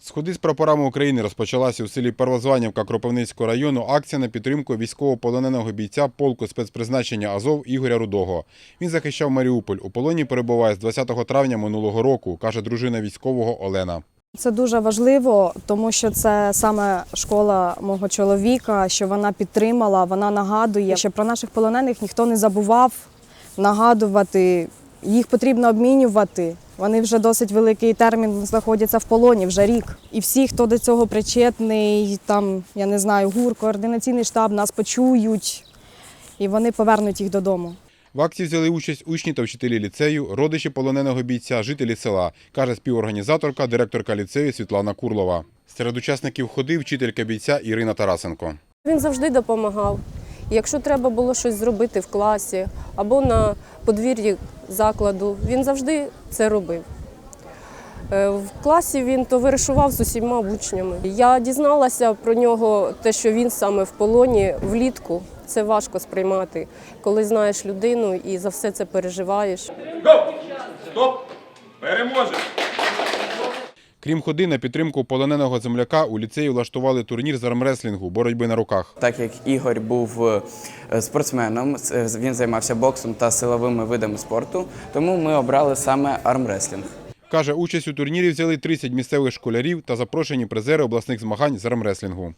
Сходи з прапорами України розпочалася у селі Первозванівка Кропивницького району акція на підтримку військовополоненого бійця полку спецпризначення Азов Ігоря Рудого. Він захищав Маріуполь. У полоні перебуває з 20 травня минулого року, каже дружина військового Олена. Це дуже важливо, тому що це саме школа мого чоловіка, що вона підтримала, вона нагадує, що про наших полонених ніхто не забував нагадувати. Їх потрібно обмінювати. Вони вже досить великий термін знаходяться в полоні, вже рік. І всі, хто до цього причетний, там я не знаю, гур, координаційний штаб нас почують, і вони повернуть їх додому. В акції взяли участь учні та вчителі ліцею, родичі полоненого бійця, жителі села, каже співорганізаторка, директорка ліцею Світлана Курлова. Серед учасників ходи вчителька бійця Ірина Тарасенко. Він завжди допомагав. Якщо треба було щось зробити в класі або на подвір'ї закладу, він завжди це робив. Е, В класі він товаришував з усіма учнями. Я дізналася про нього, те, що він саме в полоні влітку. Це важко сприймати, коли знаєш людину і за все це переживаєш. Гоу! Стоп! Переможе! Крім ходи на підтримку полоненого земляка, у ліцеї влаштували турнір з армреслінгу боротьби на руках. Так як Ігор був е, спортсменом, е, він займався боксом та силовими видами спорту, тому ми обрали саме армреслінг. Каже, участь у турнірі взяли 30 місцевих школярів та запрошені призери обласних змагань з армреслінгу.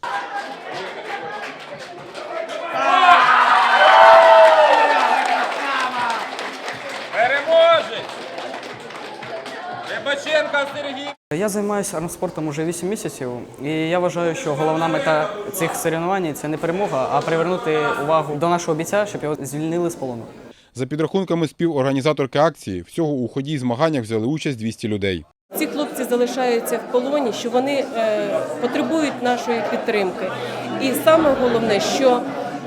Сергій! Я займаюся армспортом уже 8 місяців, і я вважаю, що головна мета цих соревнувань – це не перемога, а привернути увагу до нашого бійця, щоб його звільнили з полону. За підрахунками співорганізаторки акції, всього у ході і змаганнях взяли участь 200 людей. Ці хлопці залишаються в полоні, що вони е, потребують нашої підтримки. І саме головне, що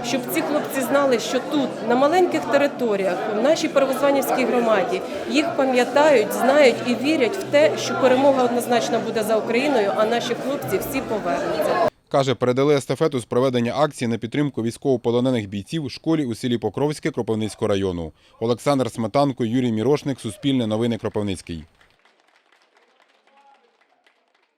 щоб ці хлопці знали, що тут, на маленьких територіях, в нашій Первозванівській громаді, їх пам'ятають, знають і вірять в те, що перемога однозначно буде за Україною, а наші хлопці всі повернуться. Каже, передали естафету з проведення акції на підтримку військовополонених бійців школі у селі Покровське Кропивницького району. Олександр Сметанко, Юрій Мірошник, Суспільне новини Кропивницький.